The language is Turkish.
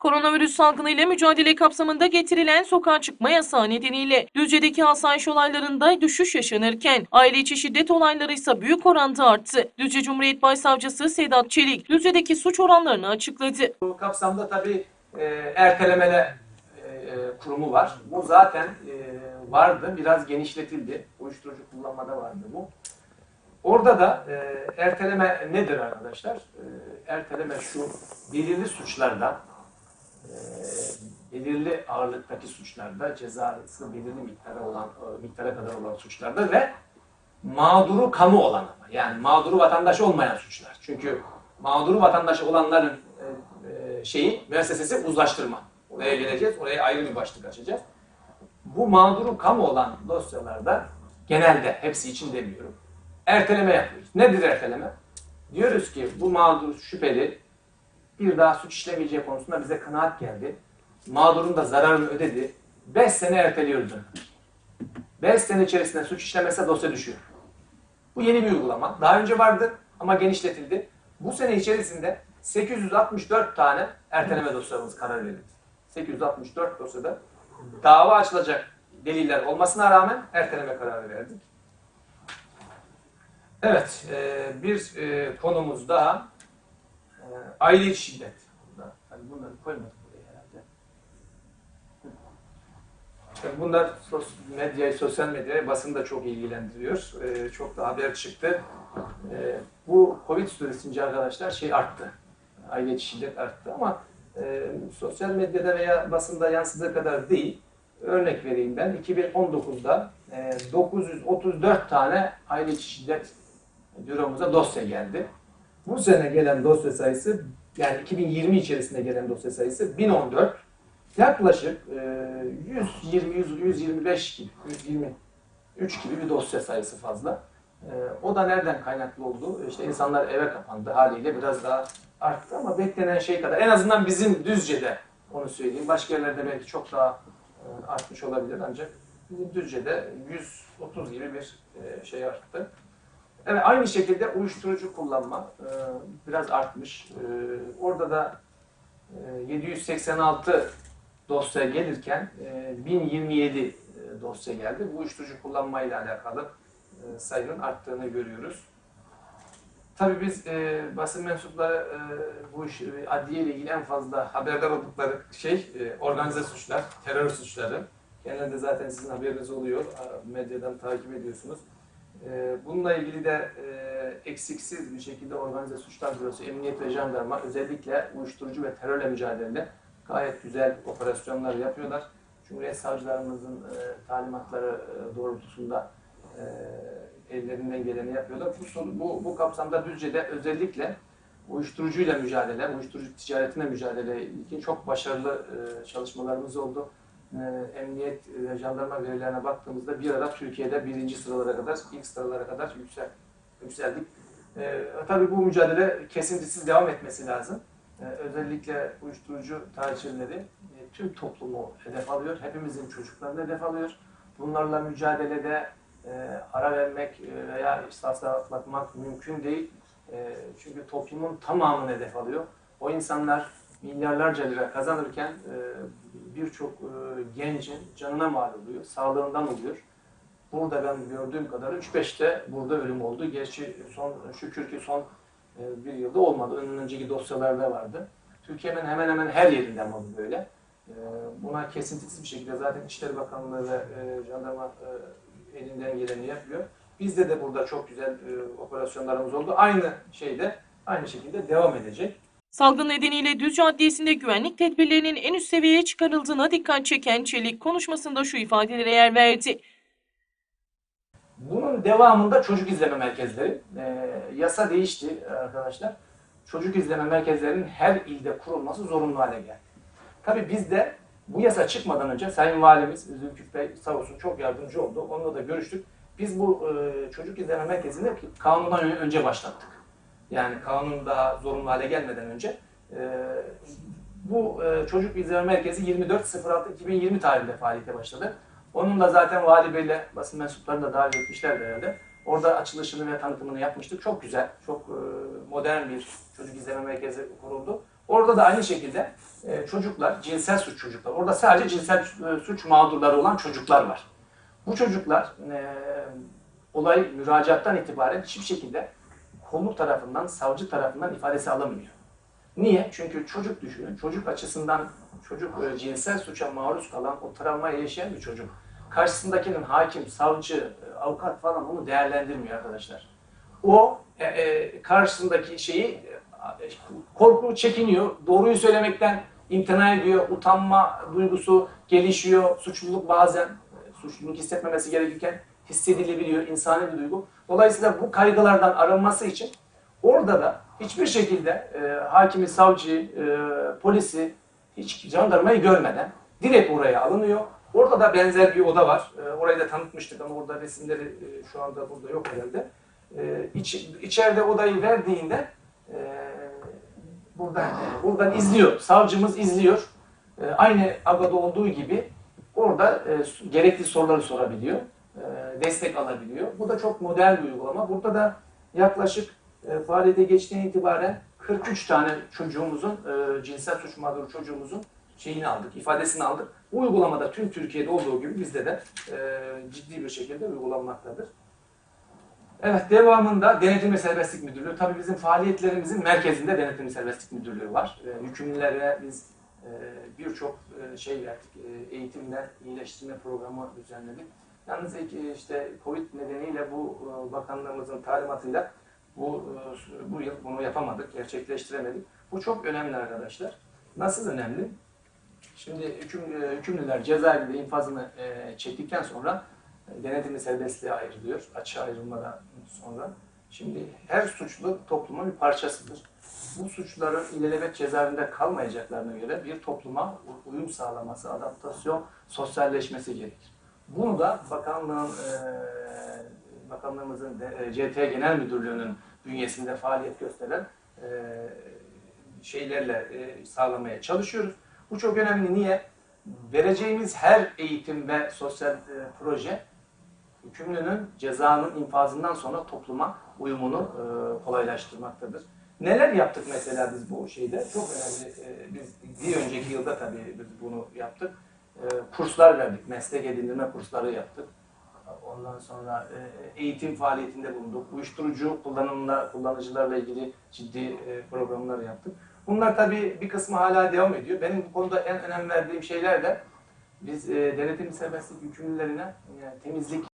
Koronavirüs salgını ile mücadele kapsamında getirilen sokağa çıkma yasağı nedeniyle Düzce'deki asayiş olaylarında düşüş yaşanırken aile içi şiddet olayları ise büyük oranda arttı. Düzce Cumhuriyet Başsavcısı Sedat Çelik Düzce'deki suç oranlarını açıkladı. Bu kapsamda tabii e, ertelemele e, e, kurumu var. Bu zaten e, vardı, biraz genişletildi. Uyuşturucu kullanmada vardı bu. Orada da erteleme nedir arkadaşlar? Erteleme şu, belirli suçlarda, e, belirli ağırlıktaki suçlarda, cezası belirli miktara olan e, miktara kadar olan suçlarda ve mağduru kamu olan ama yani mağduru vatandaş olmayan suçlar. Çünkü mağduru vatandaş olanların e, e, şeyi müessesesi uzlaştırma. Oraya geleceğiz. Oraya ayrı bir başlık açacağız. Bu mağduru kamu olan dosyalarda genelde hepsi için demiyorum. Erteleme yapıyoruz. Nedir erteleme? Diyoruz ki bu mağdur şüpheli bir daha suç işlemeyeceği konusunda bize kanaat geldi. Mağdurun da zararını ödedi. 5 sene erteliyoruz onu. 5 sene içerisinde suç işlemese dosya düşüyor. Bu yeni bir uygulama. Daha önce vardı ama genişletildi. Bu sene içerisinde 864 tane erteleme dosyamız karar verildi. 864 dosyada dava açılacak deliller olmasına rağmen erteleme kararı verdik. Evet, e, bir e, konumuz daha aile içi şiddet. Bunda, hani bunları koymadık buraya herhalde. Tabii Bunlar sos, medyayı, sosyal medyayı, basını da çok ilgilendiriyor. E, çok da haber çıktı. E, bu Covid süresince arkadaşlar şey arttı. Aile şiddet arttı ama e, sosyal medyada veya basında yansıdığı kadar değil. Örnek vereyim ben. 2019'da e, 934 tane aile şiddet büromuza dosya geldi. Bu sene gelen dosya sayısı yani 2020 içerisinde gelen dosya sayısı 1014. Yaklaşık e, 120 100, 125 gibi 123 gibi bir dosya sayısı fazla. E, o da nereden kaynaklı oldu? İşte insanlar eve kapandı haliyle biraz daha arttı ama beklenen şey kadar en azından bizim Düzce'de onu söyleyeyim. Başka yerlerde belki çok daha e, artmış olabilir ancak bizim Düzce'de 130 gibi bir e, şey arttı. Evet aynı şekilde uyuşturucu kullanma e, biraz artmış. E, orada da e, 786 dosya gelirken e, 1027 e, dosya geldi. Bu uyuşturucu kullanmayla alakalı e, sayının arttığını görüyoruz. Tabii biz e, basın mensupları e, bu iş, e, adliye ile ilgili en fazla haberdar oldukları şey e, organize suçlar, terör suçları. Genelde zaten sizin haberiniz oluyor, medyadan takip ediyorsunuz. E, bununla ilgili de e, eksiksiz bir şekilde organize suçlar bürosu, emniyet ve jandarma özellikle uyuşturucu ve terörle mücadelede gayet güzel operasyonlar yapıyorlar. Cumhuriyet savcılarımızın e, talimatları e, doğrultusunda ellerinden geleni yapıyorlar. Bu, bu, bu kapsamda Düzce'de özellikle uyuşturucuyla mücadele, uyuşturucu ticaretine mücadele ilgin çok başarılı çalışmalarımız oldu. E, emniyet ve jandarma verilerine baktığımızda bir ara Türkiye'de birinci sıralara kadar, ilk sıralara kadar yüksel, yükseldik. E, tabii bu mücadele kesintisiz devam etmesi lazım. E, özellikle uyuşturucu tacirleri e, tüm toplumu hedef alıyor. Hepimizin çocuklarını hedef alıyor. Bunlarla mücadelede e, ara vermek e, veya israfla atlatmak mümkün değil. E, çünkü toplumun tamamını hedef alıyor. O insanlar milyarlarca lira kazanırken e, birçok e, gencin canına mal oluyor, sağlığından oluyor. Burada ben gördüğüm kadarı 3-5 de burada ölüm oldu. Gerçi son şükür ki son e, bir yılda olmadı. Önün önceki dosyalarda vardı. Türkiye'nin hemen hemen her yerinde ama böyle. E, Buna kesintisiz bir şekilde zaten İçişleri Bakanlığı ve e, jandarma e, elinden geleni yapıyor. Bizde de burada çok güzel e, operasyonlarımız oldu. Aynı şeyde aynı şekilde devam edecek. Salgın nedeniyle Düzce Adliyesi'nde güvenlik tedbirlerinin en üst seviyeye çıkarıldığına dikkat çeken Çelik konuşmasında şu ifadelere yer verdi. Bunun devamında çocuk izleme merkezleri. e, yasa değişti arkadaşlar. Çocuk izleme merkezlerinin her ilde kurulması zorunlu hale geldi. Tabii biz de bu yasa çıkmadan önce Sayın Valimiz Zülküf Bey sağ olsun çok yardımcı oldu. Onunla da görüştük. Biz bu e, çocuk izleme merkezini kanundan ön- önce başlattık. Yani kanun daha zorunlu hale gelmeden önce. E, bu e, çocuk izleme merkezi 24.06.2020 tarihinde faaliyete başladı. Onun da zaten Vali Bey'le basın mensuplarını da dahil etmişlerdi herhalde. Orada açılışını ve tanıtımını yapmıştık. Çok güzel, çok e, modern bir çocuk izleme merkezi kuruldu. Orada da aynı şekilde çocuklar, cinsel suç çocuklar. Orada sadece cinsel suç mağdurları olan çocuklar var. Bu çocuklar olay müracaattan itibaren hiçbir şekilde kolluk tarafından, savcı tarafından ifadesi alamıyor. Niye? Çünkü çocuk düşünün, çocuk açısından çocuk e, cinsel suça maruz kalan, o travmayı yaşayan bir çocuk. Karşısındakinin hakim, savcı, e, avukat falan bunu değerlendirmiyor arkadaşlar. O e, e, karşısındaki şeyi e, korku çekiniyor, doğruyu söylemekten imtina ediyor, utanma duygusu gelişiyor, suçluluk bazen e, suçluluk hissetmemesi gerekirken hissedilebiliyor, insani bir duygu. Dolayısıyla bu kaygılardan arınması için orada da hiçbir şekilde e, hakimi, savcıyı, e, polisi, hiç jandarmayı görmeden direkt oraya alınıyor. Orada da benzer bir oda var. E, orayı da tanıtmıştık ama orada resimleri e, şu anda burada yok herhalde. E, iç, içeride odayı verdiğinde e, buradan e, buradan izliyor. Savcımız izliyor. E, aynı AGA'da olduğu gibi orada e, gerekli soruları sorabiliyor. E, destek alabiliyor. Bu da çok modern bir uygulama. Burada da yaklaşık e, faaliyete geçtiği itibaren 43 tane çocuğumuzun, e, cinsel suç mağduru çocuğumuzun şeyini aldık, ifadesini aldık. Bu uygulamada tüm Türkiye'de olduğu gibi bizde de ciddi bir şekilde uygulanmaktadır. Evet, devamında Denetim ve Serbestlik Müdürlüğü. Tabii bizim faaliyetlerimizin merkezinde Denetim ve Serbestlik Müdürlüğü var. E, hükümlülere biz e, birçok e, şey verdik, e, eğitimler, iyileştirme programı düzenledik. Yalnız işte Covid nedeniyle bu e, bakanlığımızın talimatıyla bu e, bu yıl bunu yapamadık, gerçekleştiremedik. Bu çok önemli arkadaşlar. Nasıl önemli? Şimdi hüküm, e, hükümlüler cezaevinde infazını çektikten sonra denetimli serbestliğe ayrılıyor. Açığa ayrılmadan sonra. Şimdi her suçlu toplumun bir parçasıdır. Bu suçluların ilelebet cezaevinde kalmayacaklarına göre bir topluma uyum sağlaması, adaptasyon, sosyalleşmesi gerekir. Bunu da bakanlığın, e, bakanlığımızın e, CT Genel Müdürlüğü'nün bünyesinde faaliyet gösteren e, şeylerle e, sağlamaya çalışıyoruz. Bu çok önemli. Niye? Vereceğimiz her eğitim ve sosyal e, proje hükümlünün cezanın infazından sonra topluma uyumunu e, kolaylaştırmaktadır. Neler yaptık mesela biz bu şeyde? Çok önemli. E, biz bir önceki yılda tabii biz bunu yaptık. E, kurslar verdik. Meslek edindirme kursları yaptık. Ondan sonra e, eğitim faaliyetinde bulunduk. Uyuşturucu kullanımla, kullanıcılarla ilgili ciddi e, programlar yaptık. Bunlar tabii bir kısmı hala devam ediyor. Benim bu konuda en önem verdiğim şeyler de biz denetim serbestlik yükümlülerine e, temizlik